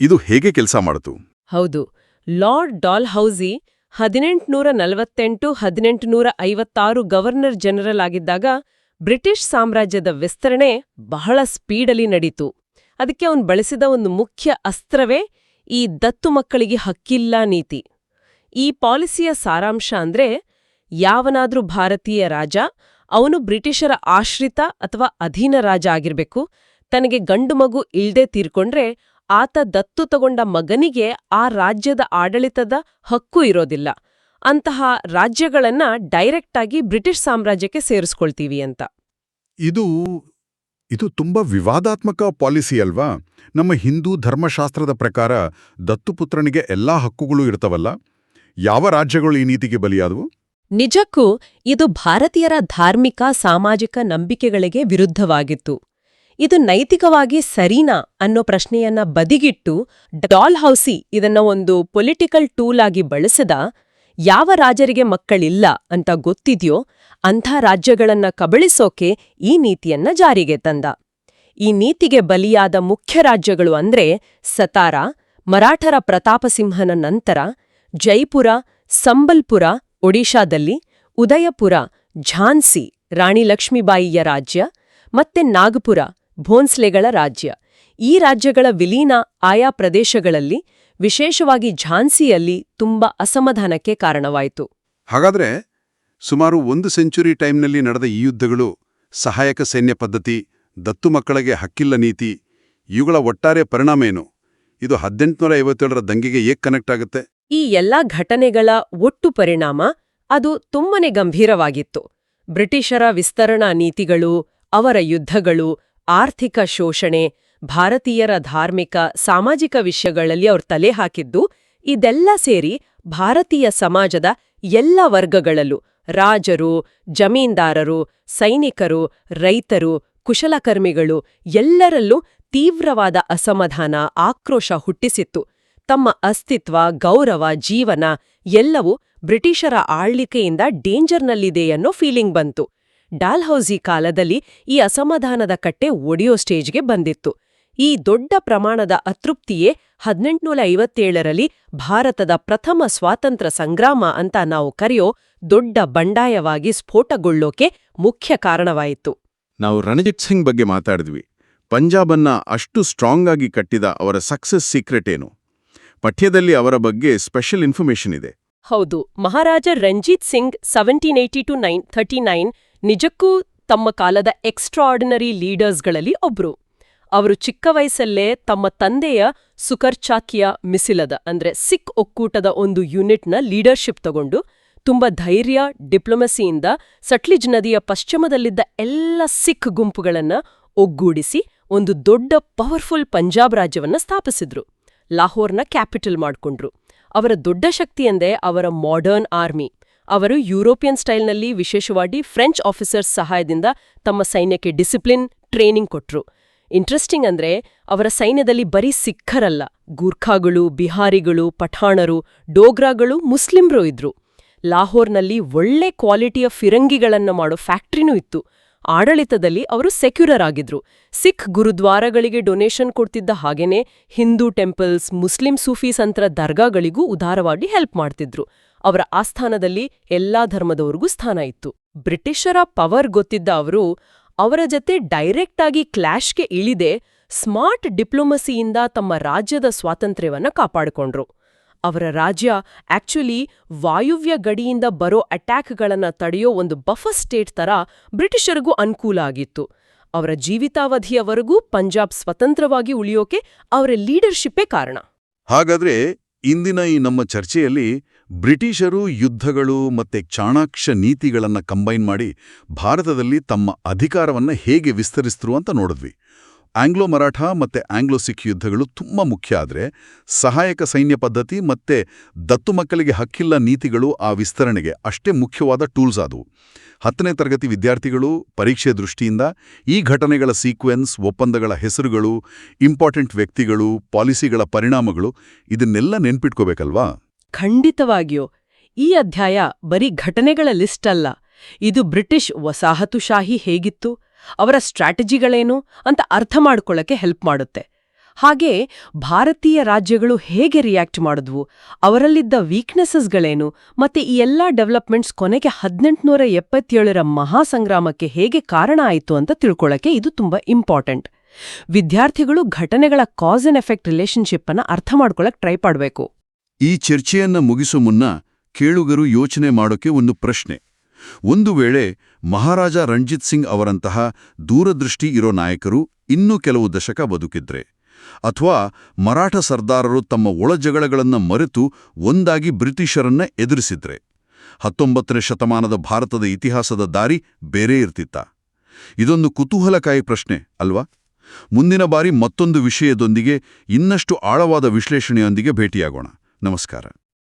ಇದು ಹೇಗೆ ಕೆಲಸ ಮಾಡಿತು ಹೌದು, ಲಾರ್ಡ್ ಡಾಲ್ ಹೌಸಿ ಹದಿನೆಂಟುನೂರ ನಲವತ್ತೆಂಟು ಹದಿನೆಂಟುನೂರ ಐವತ್ತಾರು ಗವರ್ನರ್ ಜನರಲ್ ಆಗಿದ್ದಾಗ ಬ್ರಿಟಿಷ್ ಸಾಮ್ರಾಜ್ಯದ ವಿಸ್ತರಣೆ ಬಹಳ ಸ್ಪೀಡಲ್ಲಿ ನಡೀತು. ಅದಕ್ಕೆ ಅವನು ಬಳಸಿದ ಒಂದು ಮುಖ್ಯ ಅಸ್ತ್ರವೇ ಈ ದತ್ತು ಮಕ್ಕಳಿಗೆ ಹಕ್ಕಿಲ್ಲ ನೀತಿ. ಈ ಪಾಲಿಸಿಯ ಸಾರಾಂಶ ಅಂದ್ರೆ ಯಾವನಾದ್ರೂ ಭಾರತೀಯ ರಾಜ ಅವನು ಬ್ರಿಟಿಷರ ಆಶ್ರಿತ ಅಥವಾ ಅಧೀನ ರಾಜ ಆಗಿರ್ಬೇಕು. ತನಗೆ ಗಂಡು ಮಗು ಇಲ್ದೇ ತೀರ್ಕೊಂಡ್ರೆ ಆತ ದತ್ತು ತಗೊಂಡ ಮಗನಿಗೆ ಆ ರಾಜ್ಯದ ಆಡಳಿತದ ಹಕ್ಕು ಇರೋದಿಲ್ಲ. ಅಂತಹ ರಾಜ್ಯಗಳನ್ನ ಡೈರೆಕ್ಟಾಗಿ ಬ್ರಿಟಿಷ್ ಸಾಮ್ರಾಜ್ಯಕ್ಕೆ ಸೇರಿಸ್ಕೊಳ್ತೀವಿ ಅಂತ. ಇದು ಇದು ತುಂಬಾ ವಿವಾದಾತ್ಮಕ ಪಾಲಿಸಿ ಅಲ್ವಾ? ನಮ್ಮ ಹಿಂದೂ ಧರ್ಮಶಾಸ್ತ್ರದ ಪ್ರಕಾರ ದತ್ತುಪುತ್ರನಿಗೆ ಎಲ್ಲಾ ಹಕ್ಕುಗಳು ಇರ್ತವಲ್ಲ? ಯಾವ ರಾಜ್ಯಗಳು ಈ ನೀತಿಗೆ ಬಲಿಯಾದವು? ನಿಜಕ್ಕೂ ಇದು ಭಾರತೀಯರ ಧಾರ್ಮಿಕ, ಸಾಮಾಜಿಕ ನಂಬಿಕೆಗಳಿಗೆ ವಿರುದ್ಧವಾಗಿತ್ತು. ಇದು ನೈತಿಕವಾಗಿ ಸರಿನಾ ಅನ್ನೋ ಪ್ರಶ್ನೆಯನ್ನ ಬದಿಗಿಟ್ಟು ಡಾಲ್ ಹೌಸಿ ಇದನ್ನ ಒಂದು ಪೊಲಿಟಿಕಲ್ ಟೂಲ್ ಆಗಿ ಬಳಸದ, ಯಾವ ರಾಜರಿಗೆ ಮಕ್ಕಳಿಲ್ಲ ಅಂತ ಗೊತ್ತಿದ್ಯೋ ಅಂಥ ರಾಜ್ಯಗಳನ್ನ ಕಬಳಿಸೋಕೆ ಈ ನೀತಿಯನ್ನ ಜಾರಿಗೆ ತಂದ. ಈ ನೀತಿಗೆ ಬಲಿಯಾದ ಮುಖ್ಯ ರಾಜ್ಯಗಳು ಅಂದ್ರೆ ಸತಾರಾ, ಮರಾಠರ ಪ್ರತಾಪಸಿಂಹನ ನಂತರ ಜೈಪುರ, ಸಂಬಲ್ಪುರ ಒಡಿಶಾದಲ್ಲಿ ಉದಯಪುರ, ಝಾನ್ಸಿ ರಾಣಿ ಲಕ್ಷ್ಮೀಬಾಯಿಯ ರಾಜ್ಯ ಮತ್ತೆ ನಾಗಪುರ ಭೋನ್ಸ್ಲೆಗಳ ರಾಜ್ಯ. ಈ ರಾಜ್ಯಗಳ ವಿಲೀನ ಆಯಾ ಪ್ರದೇಶಗಳಲ್ಲಿ ವಿಶೇಷವಾಗಿ ಝಾನ್ಸಿಯಲ್ಲಿ ತುಂಬಾ ಅಸಮಾಧಾನಕ್ಕೆ ಕಾರಣವಾಯಿತು. ಹಾಗಾದ್ರೆ ಸುಮಾರು ಒಂದು ಸೆಂಚುರಿ ಟೈಮ್ನಲ್ಲಿ ನಡೆದ ಈ ಯುದ್ಧಗಳು ಸಹಾಯಕ ಸೈನ್ಯ ಪದ್ಧತಿ, ದತ್ತು ಮಕ್ಕಳಿಗೆ ಹಕ್ಕಿಲ್ಲ ನೀತಿ, ಇವುಗಳ ಒಟ್ಟಾರೆ ಪರಿಣಾಮ ಏನು? ಇದು ಹದಿನೆಂಟುನೂರ ಐವತ್ತೇಳರ ದಂಗೆಗೆ ಏಕ್ ಕನೆಕ್ಟ್ ಆಗುತ್ತೆ? ಈ ಎಲ್ಲಾ ಘಟನೆಗಳ ಒಟ್ಟು ಪರಿಣಾಮ ಅದು ತುಂಬನೇ ಗಂಭೀರವಾಗಿತ್ತು. ಬ್ರಿಟಿಷರ ವಿಸ್ತರಣಾ ನೀತಿಗಳು, ಅವರ ಯುದ್ಧಗಳು, ಆರ್ಥಿಕ ಶೋಷಣೆ, ಭಾರತೀಯರ ಧಾರ್ಮಿಕ, ಸಾಮಾಜಿಕ ವಿಷಯಗಳಲ್ಲಿ ಅವ್ರ ತಲೆ ಹಾಕಿದ್ದು, ಇದೆಲ್ಲ ಸೇರಿ ಭಾರತೀಯ ಸಮಾಜದ ಎಲ್ಲ ವರ್ಗಗಳಲ್ಲೂ ರಾಜರು, ಜಮೀನ್ದಾರರು, ಸೈನಿಕರು, ರೈತರು, ಕುಶಲಕರ್ಮಿಗಳು ಎಲ್ಲರಲ್ಲೂ ತೀವ್ರವಾದ ಅಸಮಾಧಾನ, ಆಕ್ರೋಶ ಹುಟ್ಟಿಸಿತ್ತು. ತಮ್ಮ ಅಸ್ತಿತ್ವ, ಗೌರವ, ಜೀವನ ಎಲ್ಲವೂ ಬ್ರಿಟಿಷರ ಆಳ್ವಿಕೆಯಿಂದ ಡೇಂಜರ್ನಲ್ಲಿದೆ ಅನ್ನೋ ಫೀಲಿಂಗ್ ಬಂತು. ಡಾಲ್ಹೌಸಿ ಕಾಲದಲ್ಲಿ ಈ ಅಸಮಾಧಾನದ ಕಟ್ಟೆ ಒಡೆಯೋ ಸ್ಟೇಜ್ಗೆ ಬಂದಿತ್ತು. ಈ ದೊಡ್ಡ ಪ್ರಮಾಣದ ಅತೃಪ್ತಿಯೇ ಹದಿನೆಂಟುನೂರ ಐವತ್ತೇಳರಲ್ಲಿ ಭಾರತದ ಪ್ರಥಮ ಸ್ವಾತಂತ್ರ್ಯ ಸಂಗ್ರಾಮ ಅಂತ ನಾವು ಕರೆಯೋ ದೊಡ್ಡ ಬಂಡಾಯವಾಗಿ ಸ್ಫೋಟಗೊಳ್ಳೋಕೆ ಮುಖ್ಯ ಕಾರಣವಾಯಿತು. ನಾವು ರಣಜಿತ್ ಸಿಂಗ್ ಬಗ್ಗೆ ಮಾತಾಡಿದ್ವಿ. ಪಂಜಾಬನ್ನ ಅಷ್ಟು ಸ್ಟ್ರಾಂಗ್ ಆಗಿ ಕಟ್ಟಿದ ಅವರ ಸಕ್ಸಸ್ ಸೀಕ್ರೆಟ್ ಏನು? ಪಠ್ಯದಲ್ಲಿ ಅವರ ಬಗ್ಗೆ ಸ್ಪೆಷಲ್ ಇನ್ಫಾರ್ಮೇಷನ್ ಇದೆ. ಹೌದು, Maharaja Ranjit Singh seventeen eighty to nine thirty nine ನಿಜಕ್ಕೂ ತಮ್ಮ ಕಾಲದ ಎಕ್ಸ್ಟ್ರಾರ್ಡಿನರಿ ಲೀಡರ್ಸ್ಗಳಲ್ಲಿ ಒಬ್ರು. ಅವರು ಚಿಕ್ಕ ವಯಸ್ಸಲ್ಲೇ ತಮ್ಮ ತಂದೆಯ ಸುಕರ್ಚಾಕಿಯ ಮಿಸಿಲದ, ಅಂದ್ರೆ ಸಿಖ್ ಒಕ್ಕೂಟದ ಒಂದು ಯೂನಿಟ್ನ ಲೀಡರ್ಶಿಪ್ ತಗೊಂಡು ತುಂಬಾ ಧೈರ್ಯ ಡಿಪ್ಲೊಮಸಿಯಿಂದ ಸಟ್ಲಿಜ್ ನದಿಯ ಪಶ್ಚಿಮದಲ್ಲಿದ್ದ ಎಲ್ಲ ಸಿಖ್ ಗುಂಪುಗಳನ್ನ ಒಗ್ಗೂಡಿಸಿ ಒಂದು ದೊಡ್ಡ ಪವರ್ಫುಲ್ ಪಂಜಾಬ್ ರಾಜ್ಯವನ್ನ ಸ್ಥಾಪಿಸಿದ್ರು. ಲಾಹೋರ್ನ ಕ್ಯಾಪಿಟಲ್ ಮಾಡ್ಕೊಂಡ್ರು. ಅವರ ದೊಡ್ಡ ಶಕ್ತಿಯೆಂದೇ ಅವರ ಮಾಡರ್ನ್ ಆರ್ಮಿ ಅವರು ಯುರೋಪಿಯನ್ ಸ್ಟೈಲ್ನಲ್ಲಿ ವಿಶೇಷವಾಗಿ ಫ್ರೆಂಚ್ ಆಫೀಸರ್ಸ್ ಸಹಾಯದಿಂದ ತಮ್ಮ ಸೈನ್ಯಕ್ಕೆ ಡಿಸಿಪ್ಲಿನ್ ಟ್ರೈನಿಂಗ್ ಕೊಟ್ರು. ಇಂಟ್ರೆಸ್ಟಿಂಗ್ ಅಂದ್ರೆ ಅವರ ಸೈನ್ಯದಲ್ಲಿ ಬರೀ ಸಿಖ್ಖರಲ್ಲ. ಗೂರ್ಖಾಗಳು, ಬಿಹಾರಿಗಳು, ಪಠಾಣರು, ಡೋಗ್ರಾಗಳು ಮುಸ್ಲಿಂರು ಇದ್ರು. ಲಾಹೋರ್ನಲ್ಲಿ ಒಳ್ಳೆ ಕ್ವಾಲಿಟಿಯ ಫಿರಂಗಿಗಳನ್ನ ಮಾಡೋ ಫ್ಯಾಕ್ಟ್ರಿನೂ ಇತ್ತು. ಆಡಳಿತದಲ್ಲಿ ಅವರು ಸೆಕ್ಯುಲರ್ ಆಗಿದ್ರು ಸಿಖ್ ಗುರುದ್ವಾರಗಳಿಗೆ ಡೊನೇಷನ್ ಕೊಡ್ತಿದ್ದ ಹಾಗೇನೆ ಹಿಂದೂ ಟೆಂಪಲ್ಸ್, ಮುಸ್ಲಿಂ ಸೂಫಿ ಸಂತರ ದರ್ಗಾಗಳಿಗೂ ಉದಾರವಾಗಿ ಹೆಲ್ಪ್ ಮಾಡ್ತಿದ್ರು. ಅವರ ಆಸ್ಥಾನದಲ್ಲಿ ಎಲ್ಲಾ ಧರ್ಮದವರಿಗೂ ಸ್ಥಾನ ಇತ್ತು. ಬ್ರಿಟಿಷರ ಪವರ್ ಗೊತ್ತಿದ್ದ ಅವರು, ಅವರ ಜೊತೆ ಡೈರೆಕ್ಟ್ ಆಗಿ ಕ್ಲಾಶ್ಗೆ ಇಳಿದೆ ಸ್ಮಾರ್ಟ್ ಡಿಪ್ಲೊಮಸಿಯಿಂದ ತಮ್ಮ ರಾಜ್ಯದ ಸ್ವಾತಂತ್ರ್ಯವನ್ನ ಕಾಪಾಡಿಕೊಂಡ್ರು. ಅವರ ರಾಜ್ಯ ಆಕ್ಚುಲಿ ವಾಯುವ್ಯ ಗಡಿಯಿಂದ ಬರೋ ಅಟ್ಯಾಕ್ಗಳನ್ನ ತಡೆಯೋ ಒಂದು ಬಫರ್ ಸ್ಟೇಟ್ ತರ ಬ್ರಿಟಿಷರಿಗೂ ಅನುಕೂಲ ಆಗಿತ್ತು. ಅವರ ಜೀವಿತಾವಧಿಯವರೆಗೂ ಪಂಜಾಬ್ ಸ್ವತಂತ್ರವಾಗಿ ಉಳಿಯೋಕೆ ಅವರ ಲೀಡರ್ಶಿಪ್ಪೇ ಕಾರಣ. ಹಾಗಾದ್ರೆ ಇಂದಿನ ಈ ನಮ್ಮ ಚರ್ಚೆಯಲ್ಲಿ ಬ್ರಿಟಿಷರು ಯುದ್ಧಗಳು ಮತ್ತೆ ಚಾಣಾಕ್ಷ ನೀತಿಗಳನ್ನು ಕಂಬೈನ್ ಮಾಡಿ ಭಾರತದಲ್ಲಿ ತಮ್ಮ ಅಧಿಕಾರವನ್ನ ಹೇಗೆ ವಿಸ್ತರಿಸಿದ್ರು ಅಂತ ನೋಡಿದ್ವಿ. ಆಂಗ್ಲೋ ಮರಾಠ ಮತ್ತೆ ಆಂಗ್ಲೋ ಸಿಖ್ ಯುದ್ಧಗಳು ತುಂಬಾ ಮುಖ್ಯ ಆದ್ರೆ ಸಹಾಯಕ ಸೈನ್ಯ ಪದ್ಧತಿ ಮತ್ತೆ ದತ್ತು ಮಕ್ಕಳಿಗೆ ಹಕ್ಕಿಲ್ಲ ನೀತಿಗಳು ಆ ವಿಸ್ತರಣೆಗೆ ಅಷ್ಟೇ ಮುಖ್ಯವಾದ ಟೂಲ್ಸ್ ಆದವು. ಹತ್ತನೇ ತರಗತಿ ವಿದ್ಯಾರ್ಥಿಗಳು ಪರೀಕ್ಷೆ ದೃಷ್ಟಿಯಿಂದ ಈ ಘಟನೆಗಳ ಸೀಕ್ವೆನ್ಸ್, ಒಪ್ಪಂದಗಳ ಹೆಸರುಗಳು, ಇಂಪಾರ್ಟೆಂಟ್ ವ್ಯಕ್ತಿಗಳು, ಪಾಲಿಸಿಗಳ ಪರಿಣಾಮಗಳು ಇದನ್ನೆಲ್ಲ ನೆನ್ಪಿಟ್ಕೋಬೇಕಲ್ವಾ? ಖಂಡಿತವಾಗಿಯೂ. ಈ ಅಧ್ಯಾಯ ಬರೀ ಘಟನೆಗಳ ಲಿಸ್ಟ್ ಅಲ್ಲ. ಇದು ಬ್ರಿಟಿಷ್ ವಸಾಹತುಶಾಹಿ ಹೇಗಿತ್ತು? ಅವರ ಸ್ಟ್ರಾಟಜಿಗಳೇನು ಅಂತ ಅರ್ಥ ಮಾಡ್ಕೊಳ್ಳೋಕ್ಕೆ ಹೆಲ್ಪ್ ಮಾಡುತ್ತೆ. ಹಾಗೆ ಭಾರತೀಯ ರಾಜ್ಯಗಳು ಹೇಗೆ ರಿಯಾಕ್ಟ್ ಮಾಡಿದ್ವು, ಅವರಲ್ಲಿದ್ದ ವೀಕ್ನೆಸಸ್ಗಳೇನು ಮತ್ತೆ ಈ ಎಲ್ಲ ಡೆವಲಪ್ಮೆಂಟ್ಸ್ ಕೊನೆಗೆ ಹದಿನೆಂಟುನೂರ ಎಪ್ಪತ್ತೇಳರ ಮಹಾಸಂಗ್ರಾಮಕ್ಕೆ ಹೇಗೆ ಕಾರಣ ಆಯಿತು ಅಂತ ತಿಳ್ಕೊಳ್ಳಕ್ಕೆ ಇದು ತುಂಬಾ ಇಂಪಾರ್ಟೆಂಟ್ ವಿದ್ಯಾರ್ಥಿಗಳು ಘಟನೆಗಳ ಕಾಸ್ ಅಂಡ್ ಎಫೆಕ್ಟ್ ರಿಲೇಶನ್ಶಿಪ್ ಅನ್ನ ಅರ್ಥ ಮಾಡ್ಕೊಳ್ಳೋಕೆ ಟ್ರೈ ಮಾಡಬೇಕು. ಈ ಚರ್ಚೆಯನ್ನ ಮುಗಿಸೋ ಮುನ್ನ ಕೇಳುಗರು ಯೋಚನೆ ಮಾಡೋಕೆ ಒಂದು ಪ್ರಶ್ನೆ. ಒಂದು ವೇಳೆ ಮಹಾರಾಜ ರಣಜಿತ್ ಸಿಂಗ್ ಅವರಂತಹ ದೂರದೃಷ್ಟಿ ಇರೋ ನಾಯಕರು ಇನ್ನೂ ಕೆಲವು ದಶಕ ಬದುಕಿದ್ರೆ, ಅಥವಾ ಮರಾಠ ಸರ್ದಾರರು ತಮ್ಮ ಒಳಜಗಳಗಳನ್ನು ಮರೆತು ಒಂದಾಗಿ ಬ್ರಿಟಿಷರನ್ನ ಎದುರಿಸಿದ್ರೆ, ಹತ್ತೊಂಬತ್ತನೇ ಶತಮಾನದ ಭಾರತದ ಇತಿಹಾಸದ ದಾರಿ ಬೇರೆ ಇರ್ತಿತ್ತ? ಇದೊಂದು ಕುತೂಹಲಕಾಯಿ ಪ್ರಶ್ನೆ, ಅಲ್ವಾ? ಮುಂದಿನ ಬಾರಿ ಮತ್ತೊಂದು ವಿಷಯದೊಂದಿಗೆ ಇನ್ನಷ್ಟು ಆಳವಾದ ವಿಶ್ಲೇಷಣೆಯೊಂದಿಗೆ ಭೇಟಿಯಾಗೋಣ. ನಮಸ್ಕಾರ.